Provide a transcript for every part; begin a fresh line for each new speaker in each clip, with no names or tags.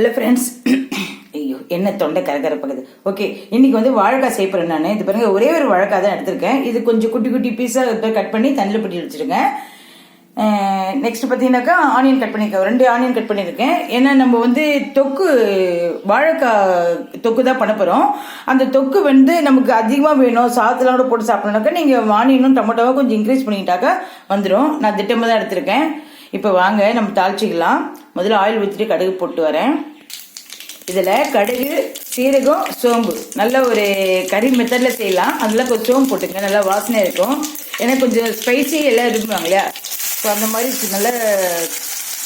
Hello friends ஐயோ என்ன தொண்டை கரகரப்பாகுது ஓகே இன்னைக்கு வந்து வாழைக்காய் செய்யப்படுறேன் நான். இது பாருங்க ஒரே ஒரு வாழைக்காய் தான் எடுத்திருக்கேன். இது கொஞ்சம் குட்டி குட்டி பீஸாக கட் பண்ணி தண்ணியில் பட்டி வச்சுருங்க. நெக்ஸ்ட் பார்த்தீங்கன்னாக்கா ஆனியன் கட் பண்ணியிருக்கேன் ரெண்டு ஆனியன் கட் பண்ணியிருக்கேன் ஏன்னா நம்ம வந்து தொக்கு வாழைக்காய் தொக்கு தான் பண்ண போகிறோம் அந்த தொக்கு வந்து நமக்கு அதிகமாக வேணும். சாதத்தில் கூட போட்டு சாப்பிடணுனாக்கா நீங்கள் ஆனியனும் டொமேட்டோவும் கொஞ்சம் இன்க்ரீஸ் பண்ணிக்கிட்டாக்கா வந்துடும் நான் திட்டமாக தான் எடுத்திருக்கேன். இப்போ வாங்க நம்ம தாளிச்சிக்கலாம். முதல்ல ஆயில் ஊற்றிட்டு கடுகு போட்டு வரேன். இதில் கடுகு சீரகம் சோம்பு. நல்ல ஒரு கறி மெத்தடில் செய்யலாம். அதில் கொஞ்சம் சோம்பு போட்டுங்க. நல்லா வாசனை இருக்கும். ஏன்னா கொஞ்சம் ஸ்பைசி எல்லாம் விரும்புவாங்க இல்லையா? ஸோ அந்த மாதிரி நல்ல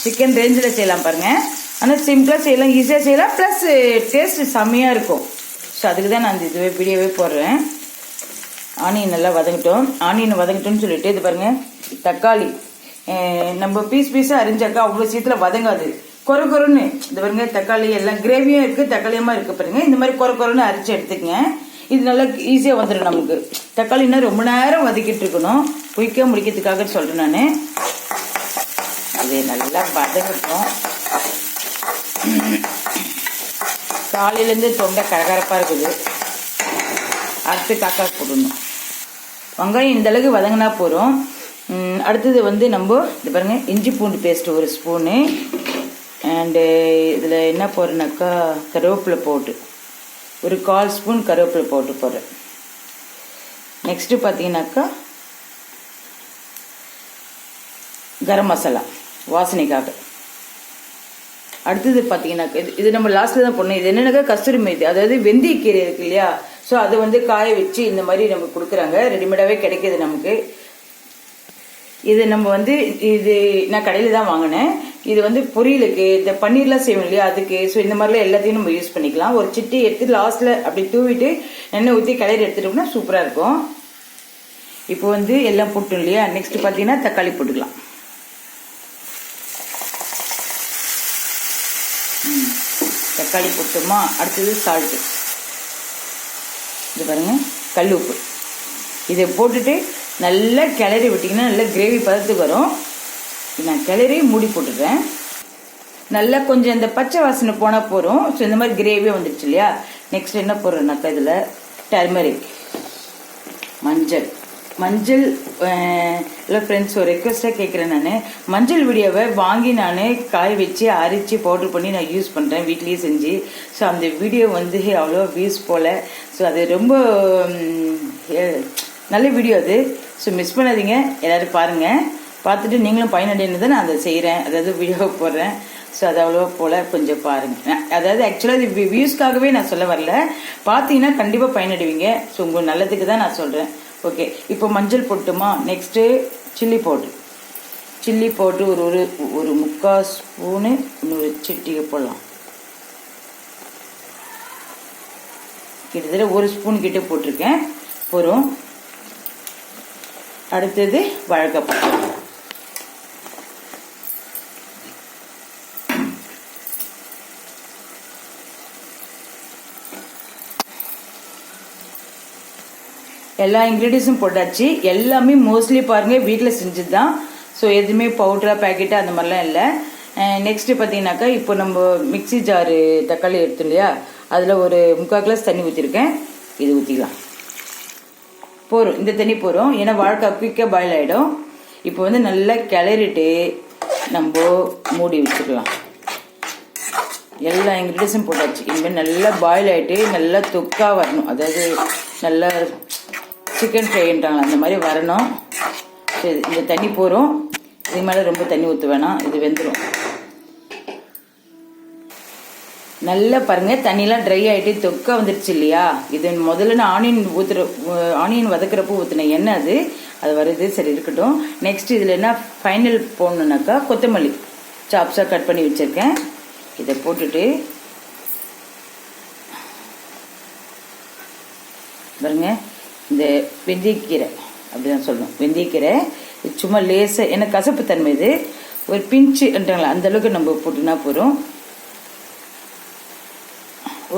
சிக்கன் ரேஞ்சில் செய்யலாம் பாருங்கள் ஆனால் சிம்பிளாக செய்யலாம் ஈஸியாக செய்யலாம். ப்ளஸ் டேஸ்ட்டு செம்மையாக இருக்கும். ஸோ அதுக்கு தான் நான் இந்த இதுவே வீடியோவே போடுறேன். ஆனியன் நல்லா வதங்கிட்டோம். ஆனியன் வதங்கிட்டோம்னு சொல்லிட்டு இது பாருங்கள் தக்காளி. நம்ம பீஸ் பீஸாக அரிஞ்சாக்கா அவ்வளோ சீக்கிரம் வதங்காது. கொர கொரன்னு இது பாருங்க தக்காளி எல்லாம் கிரேவியும் இருக்குது தக்காளியமாக இருக்குது பாருங்க. இந்த மாதிரி கொர கொரன்னு அரைச்சி எடுத்துக்கங்க. இது நல்லா ஈஸியாக வந்துடும் நமக்கு. தக்காளின்னா ரொம்ப நேரம் வதக்கிட்டு இருக்கணும். குயிக்காக முடிக்கிறதுக்காக சொல்கிறேன் நான். இது நல்லா வதங்கட்டும். காலையிலேருந்து தொண்டை கரகரப்பாக இருக்குது. அறுத்து காக்கா போடணும் வெங்காயம் இந்த அளவுக்கு வதங்கினா போகிறோம் அடுத்தது வந்து நம்ம இது பாருங்கள் இஞ்சி பூண்டு பேஸ்ட் ஒரு ஸ்பூனு அண்டு uh, இதில் என்ன போடுறேனாக்கா கருவேப்பிலை போட்டு ஒரு கால் ஸ்பூன் கருவேப்பிலை போட்டு போடுறேன் நெக்ஸ்ட்டு பார்த்தீங்கன்னாக்கா கரம் மசாலா வாசனைக்காக. அடுத்தது பார்த்தீங்கன்னாக்கா இது இது நம்ம லாஸ்ட்டில் தான் போடணும். இது என்னென்னாக்கா கஸ்தூரி மேத்தி அதாவது வெந்தயக்கீரை இருக்கு இல்லையா? ஸோ அதை வந்து காய வச்சு இந்த மாதிரி நமக்கு கொடுக்குறாங்க. ரெடிமேடாகவே கிடைக்கிது நமக்கு. இது நம்ம வந்து இது நான் கடையில் தான் வாங்கினேன். இது வந்து பொரியலுக்கு இந்த பன்னீர்லாம் செய்வோம் இல்லையா அதுக்கு ஸோ இந்த மாதிரிலாம் எல்லாத்தையும் நம்ம யூஸ் பண்ணிக்கலாம். ஒரு சிட்டி எடுத்து லாஸ்ட்டில் அப்படி தூவிட்டு எண்ணெய் ஊற்றி கடையில் எடுத்துட்டோம்னா சூப்பராக இருக்கும். இப்போ வந்து எல்லாம் போட்டோம் இல்லையா நெக்ஸ்ட் பார்த்தீங்கன்னா தக்காளி போட்டுக்கலாம். ம். தக்காளி போட்டோமா அடுத்தது சால்ட்டு இது பாருங்கள் கல் உப்பு. இதை போட்டுட்டு நல்லா கிளறி விட்டிங்கன்னா நல்லா கிரேவி பதத்துக்கு வரும். நான் கிளறி மூடி போட்டுடுறேன். நல்லா கொஞ்சம் இந்த பச்சை வாசனை போனால் போகிறோம் ஸோ இந்த மாதிரி கிரேவியாக வந்துடுச்சு இல்லையா? நெக்ஸ்ட் என்ன போடுறேன்னாக்கா இதில்? டர்மரிக் மஞ்சள். மஞ்சள் இல்லை ஃப்ரெண்ட்ஸ் ஒரு ரெக்வஸ்ட்டாக கேட்குறேன் நான். மஞ்சள் வீடியோவை வாங்கி நான் காய வச்சு அரைச்சி பவுடர் பண்ணி நான் யூஸ் பண்ணுறேன் வீட்லேயே செஞ்சு. ஸோ அந்த வீடியோ வந்து அவ்வளோ வியூஸ் போகல ஸோ அது ரொம்ப நல்ல வீடியோ அது. ஸோ மிஸ் பண்ணாதீங்க. எல்லோரும் பாருங்கள் பார்த்துட்டு நீங்களும் பயனடைன்னு தான் நான் அதை செய்கிறேன் அதாவது வீடியோ போடுறேன். ஸோ அது அவ்வளோவா போல் கொஞ்சம் பாருங்கள் அதாவது ஆக்சுவலாக இது வியூஸ்க்காகவே நான் சொல்ல வரல. பார்த்தீங்கன்னா கண்டிப்பாக பயனடைவீங்க. ஸோ உங்கள் நல்லதுக்கு தான் நான் சொல்கிறேன் ஓகே இப்போ மஞ்சள் போட்டுமா நெக்ஸ்ட்டு சில்லி பவுட்ரு சில்லி போட்டு ஒரு ஒரு ஒரு முக்கால் ஸ்பூனு இன்னொரு சிட்டிகை போடலாம். கிட்டத்தட்ட ஒரு ஸ்பூன் கிட்ட போட்டிருக்கேன். போகிறோம் அடுத்தது வாழைக்காய் எல்லா இன்க்ரீடியன்ஸும் போட்டாச்சு. எல்லாமே மோஸ்ட்லி பாருங்கள் வீட்டில் செஞ்சது தான் ஸோ எதுவுமே பவுட்ரா பேக்கெட்டு அந்த மாதிரிலாம் இல்லை. நெக்ஸ்ட்டு பார்த்தீங்கன்னாக்கா இப்போ நம்ம மிக்ஸி ஜாரு தக்காளி எடுத்தோம் இல்லையா? அதில் ஒரு முக்கால் கிளாஸ் தண்ணி ஊற்றிருக்கேன் இது ஊற்றிக்கலாம் போகிறோம் இந்த தண்ணி போகிறோம் ஏன்னா வாழ்க்கை குயிக்காக பாயில் ஆகிடும் இப்போ வந்து நல்லா கிளறிட்டு நம்ம மூடி வச்சுக்கலாம். எல்லா இன்க்ரீடியன்ஸும் போட்டாச்சு. இனிமேல் நல்லா பாயில் ஆகிட்டு நல்லா தொக்காக வரணும். அதாவது நல்லா சிக்கன் ஃப்ரைன்றாங்களா அந்த மாதிரி வரணும். சரி இந்த தண்ணி போகிறோம் இது மேலே ரொம்ப தண்ணி ஊற்ற வேணாம். இது வெந்துடும் நல்லா பாருங்க தண்ணியெலாம் ட்ரை ஆகிட்டு தொக்கா வந்துடுச்சு இல்லையா? இது முதல்ல நான் ஆனியன் ஊற்றுற ஆனியன் வதக்குறப்போ ஊற்றின எண்ணெய் அது. அது வருது சரி இருக்கட்டும். நெக்ஸ்ட் இதில் என்ன ஃபைனல் போடணுன்னாக்கா கொத்தமல்லி சாப்ஸாக கட் பண்ணி வச்சுருக்கேன். இதை போட்டுட்டு பாருங்க இந்த வெந்தயக்கீரை அப்படி தான் சொல்லணும் வெந்தயக்கீரை. இது சும்மா லேசாக ஏன்னா கசப்பு தன்மை இது? ஒரு பிஞ்சுன்றாங்களா அந்த அளவுக்கு நம்ம போட்டுனா போகிறோம்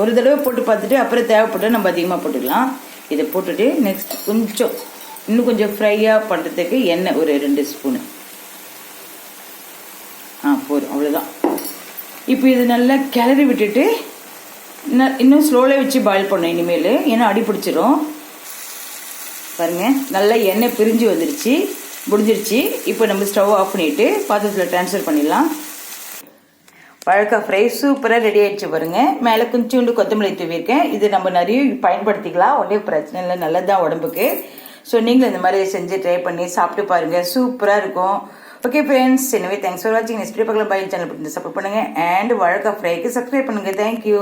ஒரு தடவை போட்டு பார்த்துட்டு அப்புறம் தேவைப்பட்டு நம்ம அதிகமாக போட்டுக்கலாம். இதை போட்டுட்டு நெக்ஸ்ட் கொஞ்சம் இன்னும் கொஞ்சம் ஃப்ரையாக பண்ணுறதுக்கு எண்ணெய் ஒரு ரெண்டு ஸ்பூனு ஆ போதும் அவ்வளோதான் இப்போ இது நல்லா கிளறி விட்டுட்டு இன்னும் ஸ்லோவில் வச்சு பாயில் பண்ணோம் இனிமேல் ஏன்னா அடி பிடிச்சிரும். பாருங்க நல்லா எண்ணெய் பிரிஞ்சு வந்துருச்சு முடிஞ்சிருச்சு. இப்போ நம்ம ஸ்டவ் ஆஃப் பண்ணிவிட்டு பாத்திரத்தில் ட்ரான்ஸ்ஃபர் பண்ணிடலாம். வழக்கம் ஃப்ரை சூப்பராக ரெடி ஆகிடுச்சு பாருங்க. மேலே கொஞ்சோண்டு கொத்தமல்லி தூவியிருக்கேன். இது நம்ம நிறைய பயன்படுத்திக்கலாம். ஒன்றே பிரச்சனை இல்லை. நல்லது தான் உடம்புக்கு. ஸோ நீங்களும் இந்த மாதிரி செஞ்சு ட்ரை பண்ணி சாப்பிட்டு பாருங்கள் சூப்பராக இருக்கும். ஓகே ஃப்ரெண்ட்ஸ் எனவே தேங்க்ஸ் ஃபார் வாட்சிங் நெக்ஸ்ட் பார்க்கலாம். பை சேனல் சப்போர்ட் பண்ணுங்க. அண்ட் வழக்கம் ஃப்ரைக்கு சப்ஸ்கிரைப் பண்ணுங்கள் தேங்க்யூ